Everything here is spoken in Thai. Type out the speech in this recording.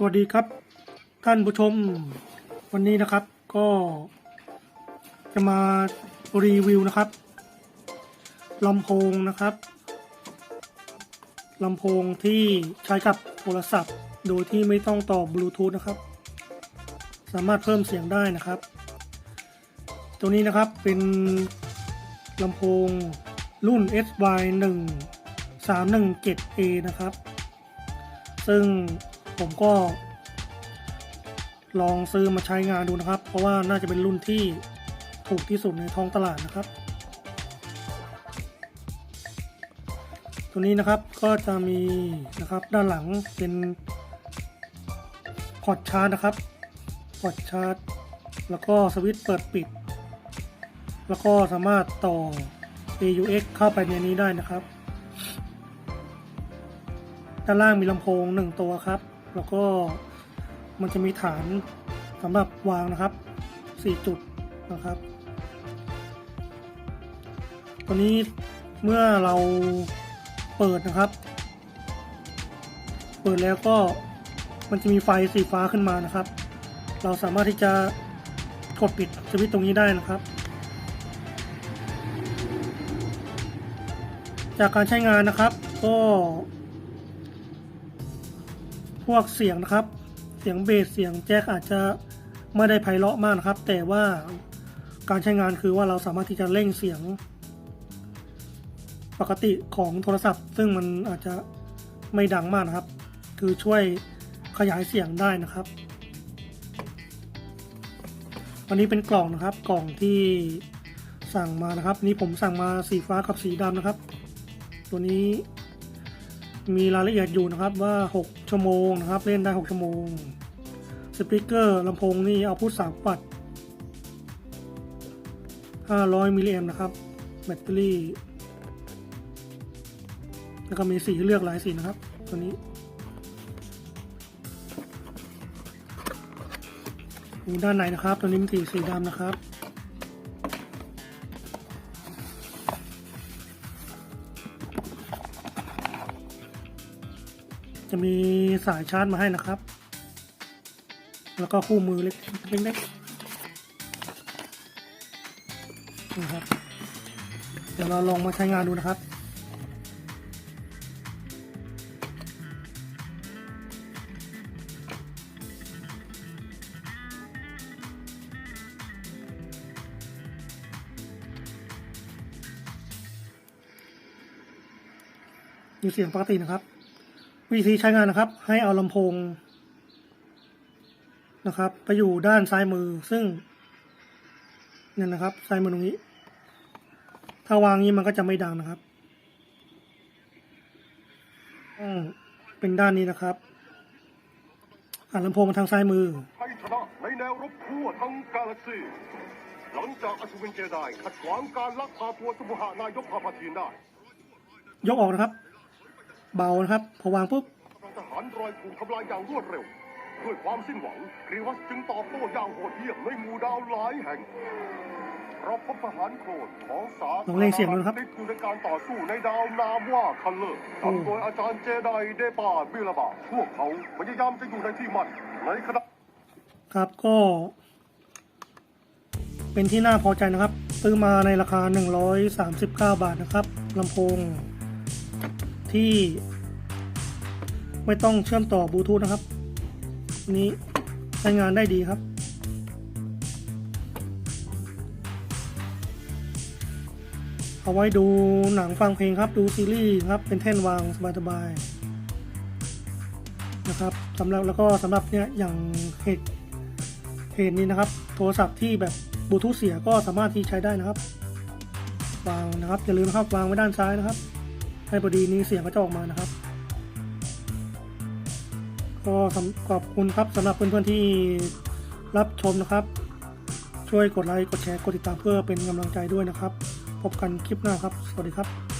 สวัสดีครับ ท่านผู้ชมวันนี้นะครับก็จะมารีวิวนะครับลำโพงนะครับลำโพงที่ใช้กับโทรศัพท์ โดยที่ไม่ต้องต่อบลูทูธนะครับ สามารถเพิ่มเสียงได้นะครับ ตัวนี้นะครับเป็นลำโพงรุ่น SY 1 3 1 7 A นะครับ ซึ่ง ผมก็ ลองซื้อมาใช้งานดูนะครับ เพราะว่าน่าจะเป็นรุ่นที่ถูกที่สุดในท้องตลาดนะครับ ตัวนี้นะครับก็จะมีนะครับด้านหลังเป็นพอร์ตชาร์จนะครับพอร์ตชาร์จ แล้วก็สวิตช์เปิดปิด แล้วก็สามารถต่อ AUX เข้าไปในนี้ได้นะครับ ด้านล่างมีลำโพงหนึ่งตัวครับ แล้วก็มันจะมีฐานสำหรับวางนะครับ 4 จุดนะครับตัวนี้เมื่อเราเปิดนะครับ เปิดแล้วก็มันจะมีไฟสีฟ้าขึ้นมานะครับ เราสามารถที่จะกดปิดสวิตช์ตรงนี้ได้นะครับ จากการใช้งานนะครับ ก็ พวกเสียงนะครับ เสียงเบสเสียงแจ็คอาจจะไม่ได้ไพเราะมากนะครับ แต่ว่าการใช้งานคือว่าเราสามารถที่จะเร่งเสียง ปกติของโทรศัพท์ ซึ่งมันอาจจะไม่ดังมากนะครับ คือช่วยขยายเสียงได้นะครับอันนี้เป็นกล่องนะครับกล่องที่สั่งมานะครับ นี่ผมสั่งมาสีฟ้ากับสีดำนะครับ ตัวนี้ มีรายละเอียดอยู่นะครับว่า 6 ชั่วโมงนะครับ เล่นได้ 6 ชั่วโมง สปีกเกอร์ลำโพงนี่เอาพุท3วัตต์500 มิลลิแอมนะครับ แบตเตอรี่ แล้วก็มีสีเลือกหลายสีนะครับ ตัวนี้ดูด้านในนะครับ ตัวนี้มีสีสีดำนะครับ จะมีสายชาร์จมาให้นะครับ แล้วก็คู่มือเล็กเล็กๆนะครับ เดี๋ยวเราลองมาใช้งานดูนะครับมีเสียงปกตินะครับ วิธีใช้งานนะครับ ให้เอาลำโพงนะครับไปอยู่ด้านซ้ายมือซึ่งเนี่ยนะครับซ้ายมือตรงนี้ ถ้าวางนี้มันก็จะไม่ดังนะครับอืมเป็นด้านนี้นะครับอ่าลำโพงมาทางซ้ายมือไทยชนะในแนวรบทั่วทั้งกาแล็กซี่หลังจากอัศวินเจไดขัดขวางการลักพาตัวสมุหานายกพาพาทีนได้ ยกออกนะครับ เบานะครับ พอวางปุ๊บกำลังทหารรอยถูกทำลายอย่างรวดเร็ว ด้วยความสิ้นหวังกรีวัสจึงตอบโต้อย่างโหดเหี้ยมในหมู่ดาวหลายแห่งเราพบทหารโคลนของสาลองเล่นเสียงดูนะครับติดอยู่ในการต่อสู้ในดาวนามว่าคัลเลอร์นำโดยอาจารย์เจไดเดปาบิลาบาพวกเขาพยายามจะอยู่ในที่มั่นในขณะครับก็ เป็นที่น่าพอใจนะครับ ซื้อมาในราคา 139 บาทนะครับลำโพง ที่ไม่ต้องเชื่อมต่อบลูทูธนะครับ นี้ใช้งานได้ดีครับ เอาไว้ดูหนังฟังเพลงครับดูซีรีส์ครับ เป็นแท่นวางสบายๆนะครับสำหรับแล้วก็สำหรับเนี่ยอย่างเหตุเหตุนี้นะครับ โทรศัพท์ที่แบบบลูทูธเสียก็สามารถที่ใช้ได้นะครับ วางนะครับอย่าลืมนะครับวางไว้ด้านซ้ายนะครับ ให้พอดีนี้เสียงก็จะออกมานะครับ ก็ขอบคุณครับสำหรับเพื่อนๆที่รับชมนะครับ ช่วยกดไลค์กดแชร์กดติดตามเพื่อเป็นกำลังใจด้วยนะครับ พบกันคลิปหน้าครับ สวัสดีครับ